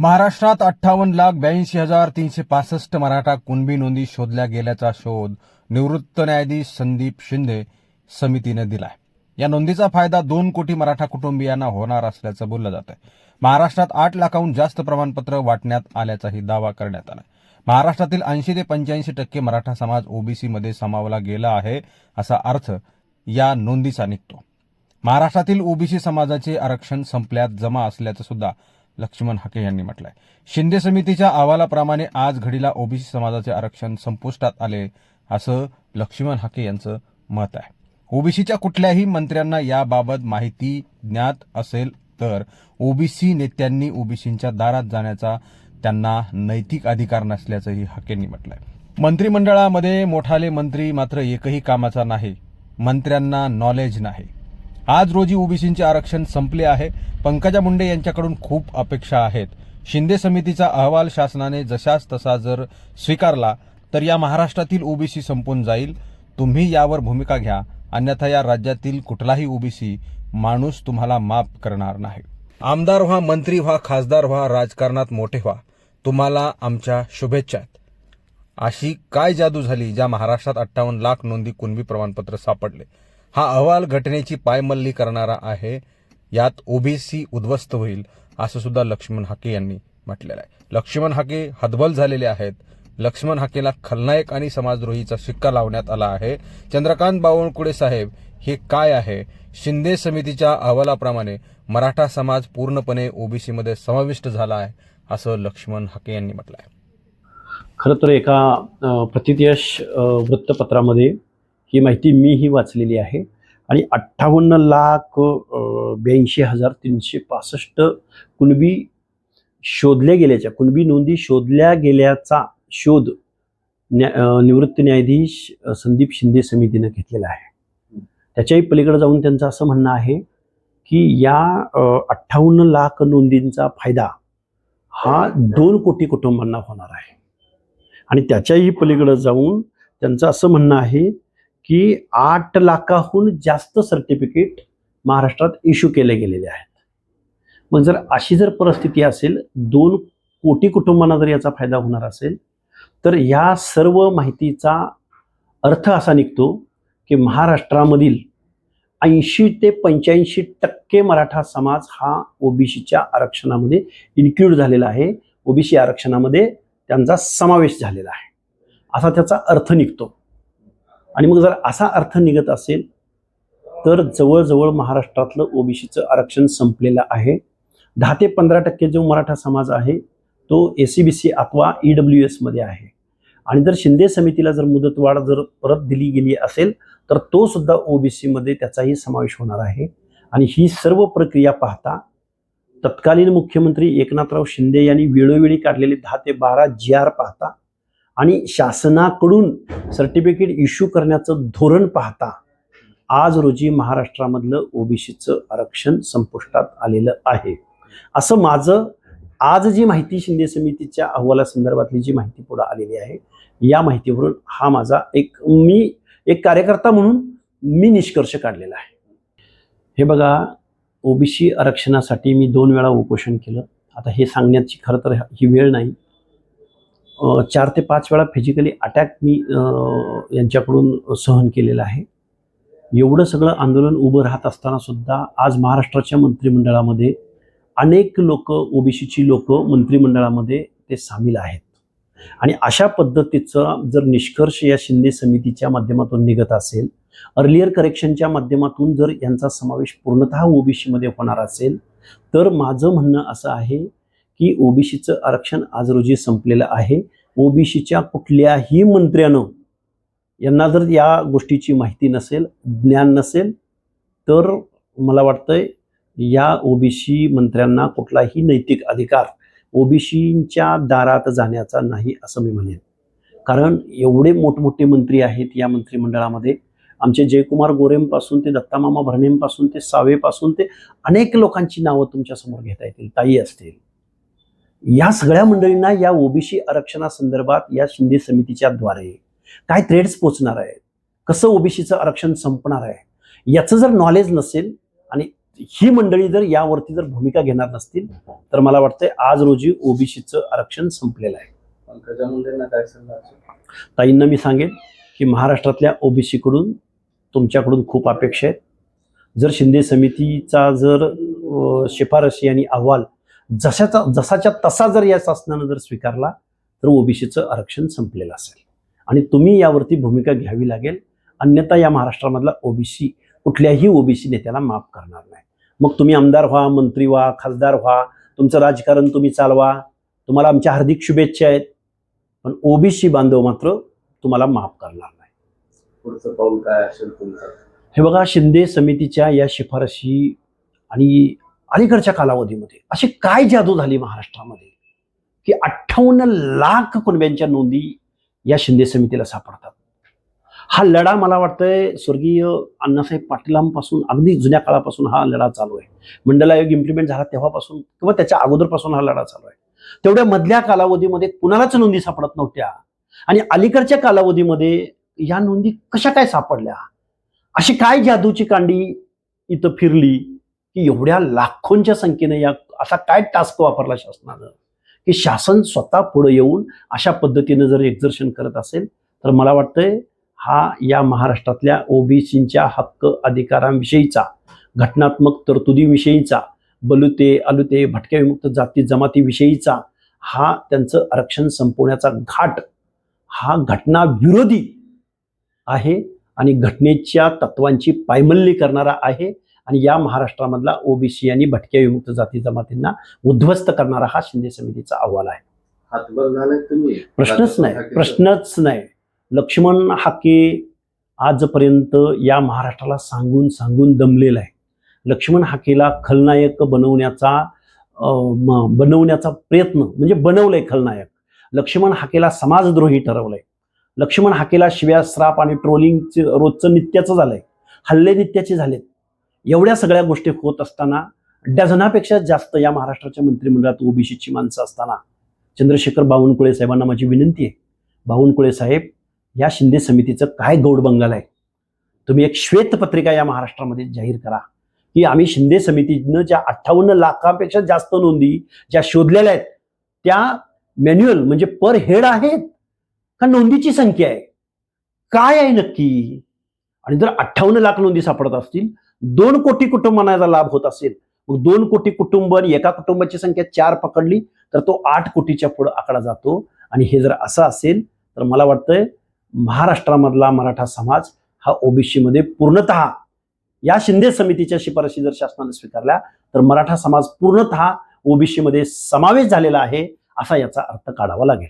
महाराष्ट्रात अठ्ठावन्न लाख ब्याऐंशी हजार तीनशे पासष्ट मराठा कुणबी नोंदी शोधल्या गेल्याचा शोध निवृत्त न्यायाधीश संदीप शिंदे समितीने दिलाय. या नोंदीचा फायदा दोन कोटी मराठा कुटुंबियांना होणार असल्याचं बोललं जात आहे महाराष्ट्रात आठ लाखाहून जास्त प्रमाणपत्र वाटण्यात आल्याचाही दावा करण्यात आला महाराष्ट्रातील ऐंशी ते पंच्याऐंशी टक्के मराठा समाज ओबीसीमध्ये सामावला गेला आहे असा अर्थ या नोंदीचा निघतो. महाराष्ट्रातील ओबीसी समाजाचे आरक्षण संपल्यात जमा असल्याचं सुद्धा लक्ष्मण हाके यांनी म्हटलंय. शिंदे समितीच्या अहवालाप्रमाणे आज घडीला ओबीसी समाजाचे आरक्षण संपुष्टात आले असं लक्ष्मण हाके यांचं मत आहे. ओबीसीच्या कुठल्याही मंत्र्यांना याबाबत माहिती ज्ञात असेल तर ओबीसी नेत्यांनी ओबीसींच्या दारात जाण्याचा त्यांना नैतिक अधिकार नसल्याचंही हाकेंनी म्हटलंय. मंत्रिमंडळामध्ये मोठाले मंत्री मात्र एकही कामाचा नाही. मंत्र्यांना नॉलेज नाही. आज रोजी ओबीसींचे आरक्षण संपले आहे. पंकजा मुंडे यांच्याकडून खूप अपेक्षा आहेत. शिंदे समितीचा अहवाल शासनाने जशास तसा जर स्वीकारला तर या महाराष्ट्रातील ओबीसी संपून जाईल. तुम्ही यावर भूमिका घ्या. अन्यथा या राज्यातील कुठलाही ओबीसी माणूस तुम्हाला माफ करणार नाही. आमदार व्हा मंत्री व्हा खासदार व्हा राजकारणात मोठे व्हा. तुम्हाला आमच्या शुभेच्छा अशी काय जादू झाली ज्या महाराष्ट्रात अठ्ठावन्न लाख नोंदी कुणबी प्रमाणपत्र सापडले? हा अहवाल घटनेची पायमल्ली करणारा आहे. यात ओबीसी उद्ध्वस्त होईल असं सुद्धा लक्ष्मण हाके यांनी म्हटलेलं आहे. लक्ष्मण हाके हतबल झालेले आहेत. लक्ष्मण हाकेला खलनायक आणि समाजद्रोहीचा शिक्का लावण्यात आला आहे. चंद्रकांत बावनकुळे साहेब हे काय आहे? शिंदे समितीच्या अहवालाप्रमाणे मराठा समाज पूर्णपणे ओबीसीमध्ये समाविष्ट झाला आहे असं लक्ष्मण हाके यांनी म्हटलं आहे खरं तर एका प्रतियश वृत्तपत्रामध्ये ही माहिती मीही वाचलेली आहे. आणि अठ्ठावन्न लाख ब्याऐंशी हजार तीनशे पासष्ट कुणबी शोधल्या गेल्याच्या कुणबी नोंदी शोधल्या गेल्याचा शोध न्या निवृत्त न्यायाधीश संदीप शिंदे समितीनं घेतलेला आहे. त्याच्याही पलीकडे जाऊन त्यांचं असं म्हणणं आहे की या अठ्ठावन्न लाख नोंदींचा फायदा हा दोन कोटी कुटुंबांना होणार आहे. आणि त्याच्याही पलीकडे जाऊन त्यांचं असं म्हणणं आहे की आठ लाखाहून जास्त सर्टिफिकेट महाराष्ट्रात इश्यू केले गेलेले आहेत. मग जर अशी जर परिस्थिती असेल दोन कोटी कुटुंबांना जर याचा फायदा होणार असेल तर या सर्व माहितीचा अर्थ असा निघतो की महाराष्ट्रामधील ऐंशी ते पंच्याऐंशी टक्के मराठा समाज हा ओबीसीच्या आरक्षणामध्ये इन्क्लूड झालेला आहे. ओबीसी आरक्षणामध्ये त्यांचा समावेश झालेला आहे. असा त्याचा अर्थ निघतो. आणि मग जर असा अर्थ निघत असेल तर जवळजवळ महाराष्ट्रातलं ओबीसीचं आरक्षण संपलेलं आहे. दहा ते पंधरा टक्के जो मराठा समाज आहे तो ए सी बी सी अथवा ई डब्ल्यू एसमध्ये आहे. आणि जर शिंदे समितीला जर मुदतवाढ जर परत दिली गेली असेल तर तो सुद्धा ओबीसीमध्ये त्याचाही समावेश होणार आहे. आणि ही सर्व प्रक्रिया पाहता तत्कालीन मुख्यमंत्री एकनाथराव शिंदे यांनी वेळोवेळी काढलेले दहा ते बारा जी आर पाहता आणि शासनाकडून सर्टिफिकेट इश्यू करण्याचं धोरण पाहता आज रोजी महाराष्ट्रामधलं ओबीसीचं आरक्षण संपुष्टात आलेलं आहे. असं माझं आज जी माहिती शिंदे समितीच्या अहवालासंदर्भातली जी माहिती पुढे आलेली आहे या माहितीवरून हा माझा एक मी एक कार्यकर्ता म्हणून मी निष्कर्ष काढलेला आहे. हे बघा ओबीसी आरक्षणासाठी मी दोन वेळा उपोषण केलं. आता हे सांगण्याची खरं तर ही वेळ नाही. चार ते पाच वेळा फिजिकली अटॅक मी यांच्याकडून सहन केलेला आहे. एवढं सगळं आंदोलन उभं राहत असताना सुद्धा आज महाराष्ट्राच्या मंत्रिमंडळामध्ये अनेक लोक ओबीसीची लोक मंत्रिमंडळामध्ये ते सामील आहेत. आणि अशा पद्धतीचा जर निष्कर्ष या शिंदे समितीच्या माध्यमातून निघत असेल अर्लियर करेक्शनच्या माध्यमातून जर यांचा समावेश पूर्णतः ओबीसीमध्ये होणार असेल तर माझं म्हणणं असं आहे की ओबीसीचं आरक्षण आज रोजी संपलेलं आहे. ओबीसीच्या कुठल्याही मंत्र्यानं यांना जर या गोष्टीची माहिती नसेल ज्ञान नसेल तर मला वाटतंय या ओबीसी मंत्र्यांना कुठलाही नैतिक अधिकार ओबीसींच्या दारात जाण्याचा नाही असं मी म्हणेन. कारण एवढे मोठमोठे मंत्री आहेत या मंत्रिमंडळामध्ये. आमचे जयकुमार गोरेंपासून ते दत्तामामा भरणेंपासून ते सावेपासून ते अनेक लोकांची नावं तुमच्यासमोर घेता येतील ताई असतील. या सगळ्या मंडळींना या ओबीसी आरक्षणासंदर्भात या शिंदे समितीच्या द्वारे काय थ्रेड्स पोचणार आहे कसं ओबीसीचं आरक्षण संपणार आहे? याचं जर नॉलेज नसेल आणि ही मंडळी जर यावरती जर भूमिका घेणार नसतील तर मला वाटतंय आज रोजी ओबीसीचं आरक्षण संपलेलं आहे. ताईंना मी सांगेन की महाराष्ट्रातल्या ओबीसीकडून तुमच्याकडून खूप अपेक्षा आहेत. जर शिंदे समितीचा जर शिफारशी आणि अहवाल जशाचा जसाच्या तसा जर या शासनानं जर स्वीकारला तर ओबीसीचं आरक्षण संपलेलं असेल. आणि तुम्ही यावरती भूमिका घ्यावी लागेल. अन्यथा या महाराष्ट्रामधला ओबीसी कुठल्याही ओबीसी नेत्याला माफ करणार नाही. मग तुम्ही आमदार व्हा मंत्री व्हा खासदार व्हा तुमचं राजकारण तुम्ही चालवा. तुम्हाला आमच्या हार्दिक शुभेच्छा आहेत. पण ओबीसी बांधव मात्र तुम्हाला माफ करणार नाही. पुढचं पाऊल काय असेल तुमचं? हे बघा शिंदे समितीच्या या शिफारशी आणि अलीकडच्या कालावधीमध्ये अशी काय जादू झाली महाराष्ट्रामध्ये? की अठ्ठावन्न लाख कुणब्यांच्या नोंदी या शिंदे समितीला सापडतात. हा लढा मला वाटतंय स्वर्गीय अण्णासाहेब पाटीलांपासून अगदी जुन्या काळापासून हा लढा चालू आहे. मंडल आयोग इम्प्लिमेंट झाला तेव्हापासून किंवा त्याच्या अगोदरपासून हा लढा चालू आहे. तेवढ्या मधल्या कालावधीमध्ये कुणालाच नोंदी सापडत नव्हत्या. आणि अलीकडच्या कालावधीमध्ये या नोंदी कशा काय सापडल्या? अशी काय जादूची कांडी इथं फिरली? की एवढ्या लाखोंच्या संख्येने या असा काय टास्क वापरला शासनानं? की शासन स्वतः पुढे येऊन अशा पद्धतीनं जर एक्झर्शन करत असेल तर मला वाटतंय हा या महाराष्ट्रातल्या ओबीसींच्या हक्क अधिकारांविषयीचा घटनात्मक तरतुदीविषयीचा बलुते अलुते भटक्या विमुक्त जाती जमातीविषयीचा हा त्यांचं आरक्षण संपवण्याचा घाट हा घटना विरोधी आहे आणि घटनेच्या तत्वांची पायमल्ली करणारा आहे. आणि या महाराष्ट्रामधला ओबीसी आणि भटक्या विमुक्त जाती जमातींना उद्ध्वस्त करणारा हा शिंदे समितीचा अहवाल आहे. प्रश्नच नाही प्रश्नच नाही. लक्ष्मण हाके आजपर्यंत या महाराष्ट्राला सांगून सांगून दमलेला आहे. लक्ष्मण हाकेला खलनायक बनवण्याचा बनवण्याचा प्रयत्न म्हणजे बनवलंय खलनायक. लक्ष्मण हाकेला समाजद्रोही ठरवलंय. लक्ष्मण हाकेला शिव्या श्राप आणि ट्रोलिंग रोजचं नित्याचं झालंय. हल्ले नित्याचे झालेत. एवढ्या सगळ्या गोष्टी होत असताना डझनापेक्षा जास्त या महाराष्ट्राच्या मंत्रिमंडळात ओबीसीची माणसं असताना चंद्रशेखर बावनकुळे साहेबांना माझी विनंती आहे. बावनकुळे साहेब या शिंदे समितीचं काय गौड बंगाल आहे? तुम्ही एक श्वेतपत्रिका या महाराष्ट्रामध्ये जाहीर करा. की आम्ही शिंदे समितीनं ज्या अठ्ठावन्न लाखापेक्षा जास्त नोंदी ज्या शोधलेल्या आहेत त्या मॅन्युअल म्हणजे पर हेड आहेत? का नोंदीची संख्या आहे? काय आहे नक्की? आणि जर अठ्ठावन्न लाख नोंदी सापडत असतील दोन कोटी कुटुंबांना याचा लाभ होत असेल मग दोन कोटी कुटुंब एका कुटुंबाची संख्या चार पकडली तर तो आठ कोटीच्या पुढे आकडा जातो. आणि हे जर असं असेल तर मला वाटतंय महाराष्ट्रामधला मराठा समाज हा ओबीसी मध्ये पूर्णतः या शिंदे समितीच्या शिफारशी जर शासनाने स्वीकारल्या तर मराठा समाज पूर्णतः ओबीसी मध्ये समावेश झालेला आहे असा याचा अर्थ काढावा लागेल.